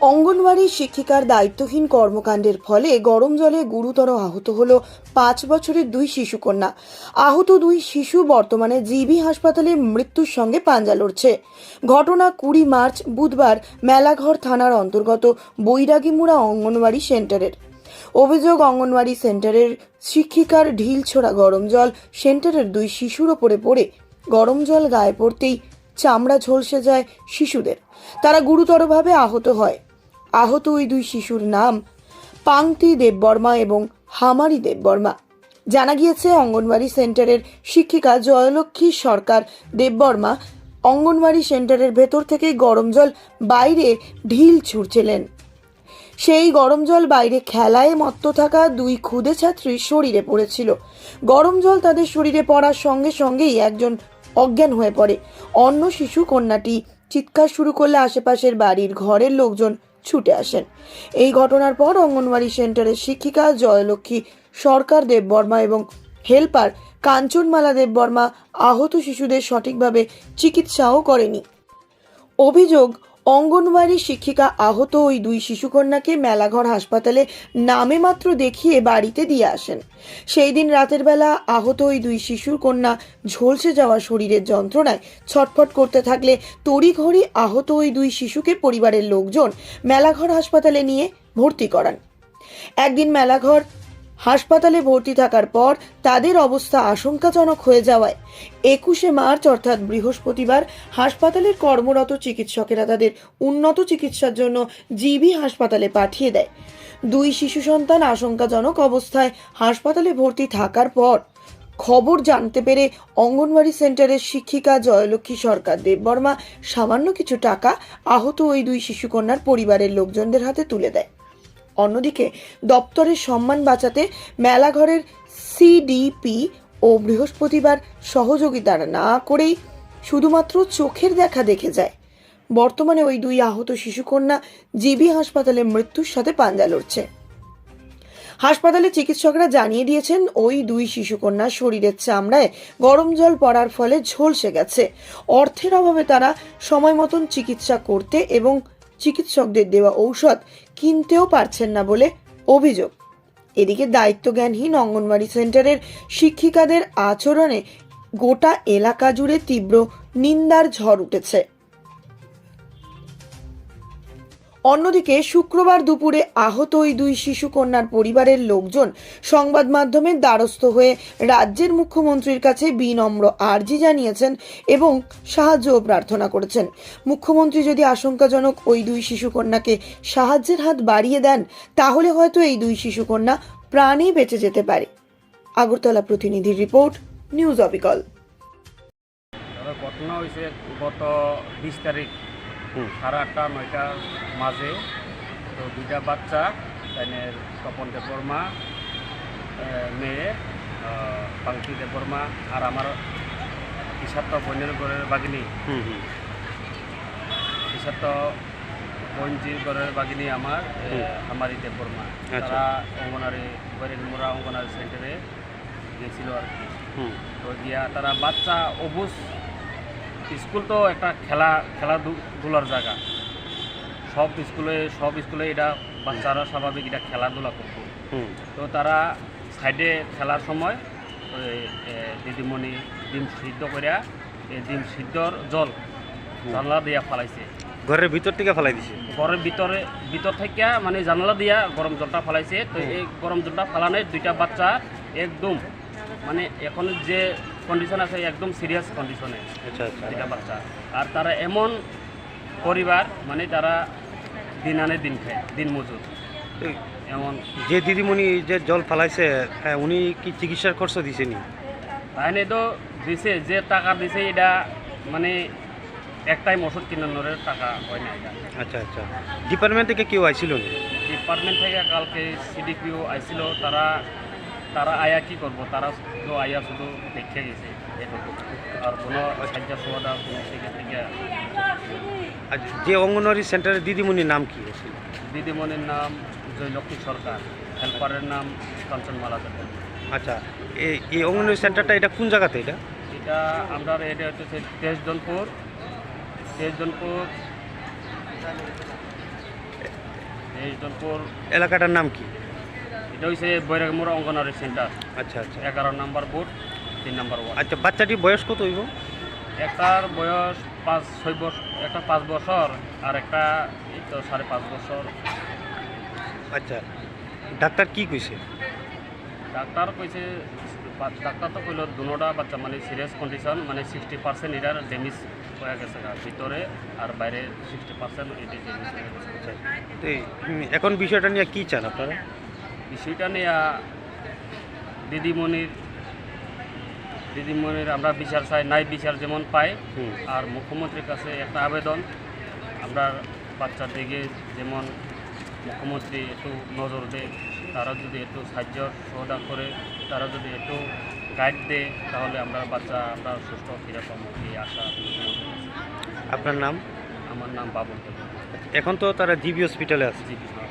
অঙ্গনওয়াড়ি শিক্ষিকার দায়িত্বহীন কর্মকাণ্ডের ফলে গরম জলে গুরুতর আহত হল পাঁচ বছরের দুই শিশুকন্যা। আহত দুই শিশু বর্তমানে জিবি হাসপাতালে মৃত্যুর সঙ্গে পাঞ্জা লড়ছে। ঘটনা কুড়ি মার্চ বুধবার মেলাঘর থানার অন্তর্গত বৈরাগীমুড়া অঙ্গনওয়াড়ি সেন্টারের। অভিযোগ, অঙ্গনওয়াড়ি সেন্টারের শিক্ষিকার ঢিল ছোড়া গরম জল সেন্টারের দুই শিশুর ওপরে পড়ে। গরম জল গায়ে পড়তেই চামড়া ঝলসে যায় শিশুদের। তারা গুরুতরভাবে আহত হয়। আহত ওই দুই শিশুর নাম পাংতি দেববর্মা এবং হামারি দেববর্মা। জানা গিয়েছে, অঙ্গনওয়াড়ি সেন্টারের শিক্ষিকা জয়লক্ষ্মী সরকার দেববর্মা অঙ্গনওয়াড়ি সেন্টারের ভেতর থেকে গরম জল বাইরে ঢিল ছুড়ছিলেন। সেই গরম জল বাইরে খেলায় মত্ত থাকা দুই ক্ষুদে ছাত্রীর শরীরে পড়েছিল। গরম জল তাদের শরীরে পড়ার সঙ্গে সঙ্গেই একজন অজ্ঞান হয়ে পড়ে। অন্য শিশু কন্যাটি চিৎকার শুরু করলে আশেপাশের বাড়ির ঘরের লোকজন ছুটে আসেন। এই ঘটনার পর অঙ্গনওয়াড়ি সেন্টারের শিক্ষিকা জয়লক্ষ্মী, সরকার দেববর্মা এবং হেল্পার কাঞ্চনমালা দেববর্মা আহত শিশুদের সঠিকভাবে চিকিৎসাও করেনি। অভিযোগ অঙ্গনওয়াড়ি শিক্ষিকা আহত ওই দুই শিশুকন্যাকে মেলাঘর হাসপাতালে নামে মাত্র দেখিয়ে বাড়িতে দিয়ে আসেন। সেই দিন রাতের বেলা আহত ওই দুই শিশুর কন্যা ঝলসে যাওয়া শরীরের যন্ত্রণায় ছটফট করতে থাকলে তড়িঘড়ি আহত ওই দুই শিশুকে পরিবারের লোকজন মেলাঘর হাসপাতালে নিয়ে ভর্তি করান। একদিন মেলাঘর হাসপাতালে ভর্তি থাকার পর তাদের অবস্থা আশঙ্কাজনক হয়ে যাওয়ায়। একুশে মার্চ, অর্থাৎ বৃহস্পতিবার, হাসপাতালের কর্মরত চিকিৎসকেরা তাদের উন্নত চিকিৎসার জন্য জিবি হাসপাতালে পাঠিয়ে দেয়। দুই শিশু সন্তান আশঙ্কাজনক অবস্থায় হাসপাতালে ভর্তি থাকার পর। খবর জানতে পেরে অঙ্গনওয়াড়ি সেন্টারের শিক্ষিকা জয়লক্ষ্মী সরকার, দেববর্মা সামান্য কিছু টাকা আহত ওই দুই শিশুকন্যার পরিবারের লোকজনদের হাতে তুলে দেয়। অন্যদিকে দপ্তরের সম্মান বাঁচাতে মেলাঘরের সিডিপি ও বৃহস্পতিবার সহযোগিতা না করেই শুধুমাত্র চোখের দেখা দেখে যায়। বর্তমানে ওই দুই আহত শিশুকন্যা জিবি হাসপাতালে মৃত্যুর সাথে পাঞ্জা লড়ছে। হাসপাতালে চিকিৎসকরা জানিয়ে দিয়েছেন, ওই দুই শিশুকন্যার শরীরের চামড়ায় গরম জল পড়ার ফলে ঝলসে গেছে। অর্থের অভাবে তারা সময় মতন চিকিৎসা করতে এবং চিকিৎসকদের দেওয়া ঔষধ কিনতেও পারছেন না বলে অভিযোগ। এদিকে দায়িত্বজ্ঞানহীন অঙ্গনওয়াড়ি সেন্টারের শিক্ষিকাদের আচরণে গোটা এলাকা জুড়ে তীব্র নিন্দার ঝড় উঠেছে। অন্যদিকে শুক্রবার দুপুরে আহত ওই দুই শিশু কন্যার পরিবারের লোকজন সংবাদ মাধ্যমের দ্বারস্থ হয়ে রাজ্যের মুখ্যমন্ত্রীর কাছে বিনম্র আর্জি জানিয়েছেন এবং সাহায্যও প্রার্থনা করেছেন। মুখ্যমন্ত্রী যদি আশঙ্কাজনক ওই দুই শিশু কন্যাকে সাহায্যের হাত বাড়িয়ে দেন, তাহলে হয়তো এই দুই শিশু কন্যা প্রাণে বেঁচে যেতে পারে। আগরতলা প্রতিনিধির রিপোর্ট, নিউজ অবিকল। ঘটনা হয়েছে গত বিশ তারিখ। সাড়ে আটটা নয়টার মাঝে। তো দুইটা বাচ্চা তাইনে তপন দেববর্মা মেয়ে পাঙ্কি দেববর্মা আর আমার ইসাত্ত বন্যের ঘরের বাগিনী। ইসাত্ত বঞ্জির ঘরের বাগিনী আমার আহ, আমারি দেববর্মা। আচ্ছা। তারা অঙ্গনারী বৈরেনমুরা অঙ্গনারী সেন্টারে গেছিল আর কি। তো গিয়া তারা বাচ্চা অবুজ স্কুল তো একটা খেলা খেলাধুলার জায়গা। সব স্কুলে সব স্কুলে এটা বাচ্চারা স্বাভাবিক এটা খেলাধুলা করতো। তো তারা সাইডে খেলার সময় দিদিমণি ডিম সিদ্ধ করিয়া এই ডিম সিদ্ধর জল জানলা দিয়া ফালাইছে। ঘরের ভিতর থেকে ফেলাই দিছে? ঘরের ভিতরে ভিতর থেকে মানে জানলা দিয়া গরম জলটা ফালাইছে। তো এই গরম জলটা ফালানোর দুইটা বাচ্চা একদম মানে এখন যে কন্ডিশন আছে একদম সিরিয়াস কন্ডিশনে আচ্ছা আচ্ছা। দুইটা বাচ্চা। আর তারা এমন পরিবার মানে তারা দিন আনে দিন খায় দিন মজুর। এমন। যে দিদিমণি যে জল ফালাইছে হ্যাঁ উনি কি চিকিৎসার খরচ দিছেনি তাহলে তো দিছে যে টাকা দিছে এটা মানে এক টাইম ওষুধ কিনানোর টাকা হয় না এটা। আচ্ছা আচ্ছা। ডিপার্টমেন্ট থেকে কেউ আইছিল নি? ডিপার্টমেন্ট থেকে কালকে সিডিপিও আইছিল তারা তারা আয়া কি করব? তারা শুধু আয়া শুধু দেখে গেছে আর কোনো সাহায্য কোনো থেকে আর যে অঙ্গনওয়াড়ি সেন্টারের দিদিমণির নাম কি দিদিমণির নাম জয়লক্ষ্মী সরকার হেল্পারের নাম কাঞ্চনমালা দেব আচ্ছা এই এই অঙ্গনওয়াড়ি সেন্টারটা এটা কোন জায়গাতে এটা? এটা আমরা এটা হচ্ছে তেজজনপুর তেজজনপুর তেইশজনপুর এলাকাটার নাম কি? এটা হচ্ছে বৈরাগমুড়া অঙ্গনারী সেন্টার। আচ্ছা আচ্ছা। এগারো নম্বর বুথ তিন নম্বর ওয়ার্ড। আচ্ছা বাচ্চাটির বয়স কত হইব? একটার বয়স পাঁচ ছয় বছর একটা পাঁচ বছর আর একটা এই তো সাড়ে পাঁচ বছর। আচ্ছা ডাক্তার কি কইছে? ডাক্তার কইছে ডাক্তার তো কইল দুনোটা বাচ্চা মানে সিরিয়াস কন্ডিশন মানে সিক্সটি পার্সেন্ট এটার ড্যামেজ হয়ে গেছে। ভিতরে আর বাইরে সিক্সটি পার্সেন্ট এটি ড্যামেজ হয়ে গেছে। আচ্ছা এখন বিষয়টা নিয়ে কি চান আপনারা? বিষয়টা নিয়ে দিদিমণির দিদিমণির আমরা বিচার চাই নাই বিচার যেমন পাই। আর মুখ্যমন্ত্রীর কাছে একটা আবেদন। আমরা বাচ্চার দিকে যেমন মুখ্যমন্ত্রী একটু নজর দেয় তারা যদি একটু সাহায্য সহদা করে তারা যদি একটু গাইড দেয় তাহলে আমরা বাচ্চা আমরা সুস্থ ফিরে পাবো এই আশা আপনার নাম? আমার নাম বাবুল এখন তো তারা জিবি হসপিটালে আছে। জি হ্যাঁ